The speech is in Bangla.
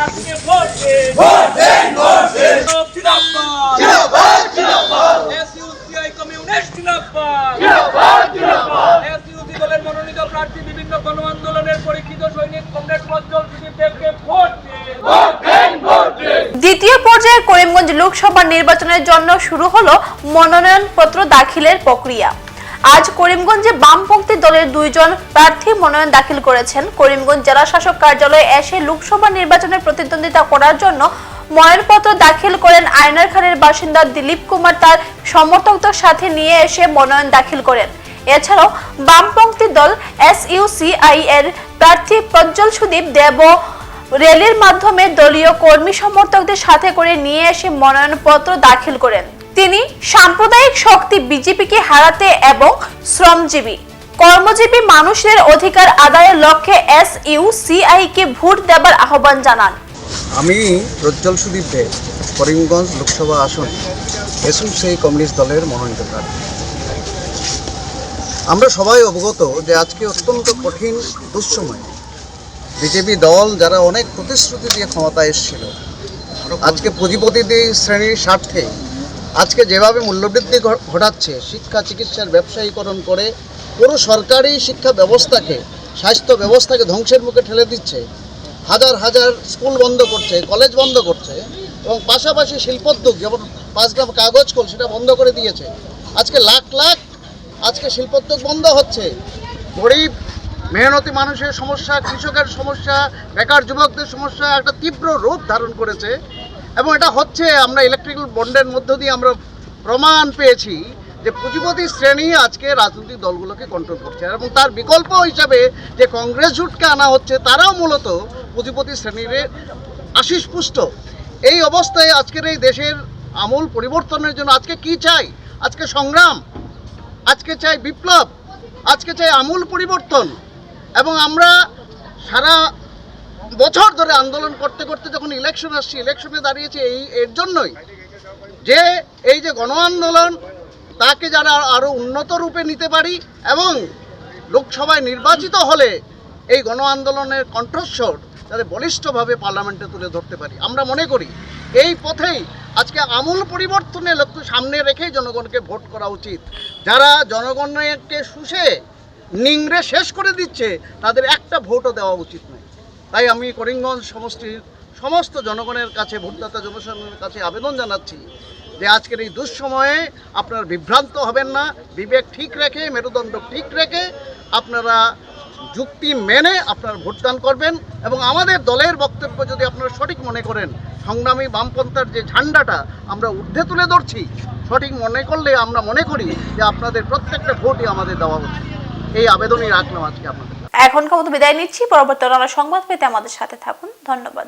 প্রার্থীকে ভোট দিন ভোট দেন ভোট দেন। জিন্দাবাদ জিন্দাবাদ। জিন্দাবাদ এসইউসিআই কমিউনিস্ট জিন্দাবাদ। জিন্দাবাদ জিন্দাবাদ। এসইউসি দলের মনোনীত প্রার্থী বিভিন্ন গণ আন্দোলনের পরীক্ষিত সৈনিক কমরেড প্রজ্জ্বল সুদীপ দেবকে ভোট দিন ভোট দেন ভোট দেন। দ্বিতীয় পর্যায়ে করিমগঞ্জ লোকসভা নির্বাচনের জন্য শুরু হলো মনোনয়নপত্র দাখিলের প্রক্রিয়া। আজ করিমগঞ্জে বামপন্থী দলের দুইজন প্রার্থী মনোনয়ন দাখিল করেছেন। করিমগঞ্জ জেলা শাসক কার্যালয়ে এসে লোকসভা নির্বাচনে প্রতিদ্বন্দ্বিতা করার জন্য মনোনয়নপত্র দাখিল করেন আয়নার খানের বাসিন্দা দিলীপ কুমার। তার সমর্থকদের সাথে নিয়ে এসে মনোনয়ন দাখিল করেন। এছাড়াও বামপন্থী দল এস এসইউসিআই এর প্রার্থী প্রজ্জ্বল সুদীপ দেব র্যালির মাধ্যমে দলীয় কর্মী সমর্থকদের সাথে করে নিয়ে এসে মনোনয়নপত্র দাখিল করেন। তিনি সাম্প্রদায়িক শক্তি বিজেপিকে হারাতে এবং শ্রমজীবী, কর্মজীবী মানুষের অধিকার আদায়ের লক্ষ্যে এস ইউ কে ভোট দেবার আহ্বান জানান। আমি প্রজ্জ্বল সুদীপ দে, করিমগঞ্জ লোকসভা আসন, এসইউসিআই কমিউনিস্ট দলের মনোনীত প্রার্থী আমরা সবাই অবগত যে আজকে অত্যন্ত কঠিন দুঃসময় বিজেপি দল যারা অনেক প্রতিশ্রুতি দিয়ে ক্ষমতায় এসেছিল, আজকে পুঁজিপতিদের শ্রেণির স্বার্থে আজকে যেভাবে মূল্যবৃদ্ধি ঘটাচ্ছে, শিক্ষা, চিকিৎসার ব্যবসায়ীকরণ করে পুরো সরকারি শিক্ষা ব্যবস্থাকে, স্বাস্থ্য ব্যবস্থাকে ধ্বংসের মুখে ঠেলে দিচ্ছে, হাজার হাজার স্কুল বন্ধ করছে, কলেজ বন্ধ করছে, এবং পাশাপাশি শিল্পোদ্যোগ, যেমন পাঁচগ্রাম কাগজ কল, সেটা বন্ধ করে দিয়েছে। আজকে লাখ লাখ আজকে শিল্পোদ্যোগ বন্ধ হচ্ছে। গরিব, মেহনতি মানুষের সমস্যা, কৃষকের সমস্যা, বেকার যুবকদের সমস্যা, একটা তীব্র রূপ ধারণ করেছে। এবং এটা হচ্ছে আমরা ইলেকট্রিক্যাল বন্ডের মধ্য দিয়ে আমরা প্রমাণ পেয়েছি যে পুঁজিপতি শ্রেণি আজকে রাজনৈতিক দলগুলোকে কন্ট্রোল করছে। এবং তার বিকল্প হিসাবে যে কংগ্রেস জুটকে আনা হচ্ছে, তারাও মূলত পুঁজিপতি শ্রেণির আশিস পুষ্ট এই অবস্থায় আজকের এই দেশের আমূল পরিবর্তনের জন্য আজকে কি চাই? আজকে সংগ্রাম, আজকে চাই বিপ্লব, আজকে চাই আমূল পরিবর্তন। এবং আমরা সারা বছর ধরে আন্দোলন করতে করতে যখন ইলেকশন আসছে ইলেকশনে দাঁড়িয়েছে এই, এর জন্যই যে এই যে গণ আন্দোলন, তাকে যারা আরও উন্নত রূপে নিতে পারি এবং লোকসভায় নির্বাচিত হলে এই গণ আন্দোলনের কণ্ঠস্বর যাতে বলিষ্ঠভাবে পার্লামেন্টে তুলে ধরতে পারি। আমরা মনে করি এই পথেই আজকে আমূল পরিবর্তনের লক্ষ্য সামনে রেখেই জনগণকে ভোট করা উচিত। যারা জনগণকে শুষে, নিংড়ে শেষ করে দিচ্ছে, তাদের একটা ভোটও দেওয়া উচিত নয়। তাই আমি করিমগঞ্জ সমষ্টির সমস্ত জনগণের কাছে, ভোটদাতা জনসাধারণের কাছে আবেদন জানাচ্ছি যে আজকের এই দুঃসময়ে আপনার বিভ্রান্ত হবেন না, বিবেক ঠিক রেখে, মেরুদণ্ড ঠিক রেখে আপনারা যুক্তি মেনে আপনার ভোটদান করবেন এবং আমাদের দলের বক্তব্য যদি আপনারা সঠিক মনে করেন, সংগ্রামী বামপন্থার যে ঝান্ডাটা আমরা ঊর্ধ্বে তুলে ধরছি, সঠিক মনে করলে আমরা মনে করি যে আপনাদের প্রত্যেকটা ভোটই আমাদের দেওয়া উচিত এই আবেদনই রাখলাম আজকে আপনাদের কাছে। এখনকার মতো বিদায় নিচ্ছি। পরবর্তী সংবাদ পেতে আমাদের সাথে থাকুন। ধন্যবাদ।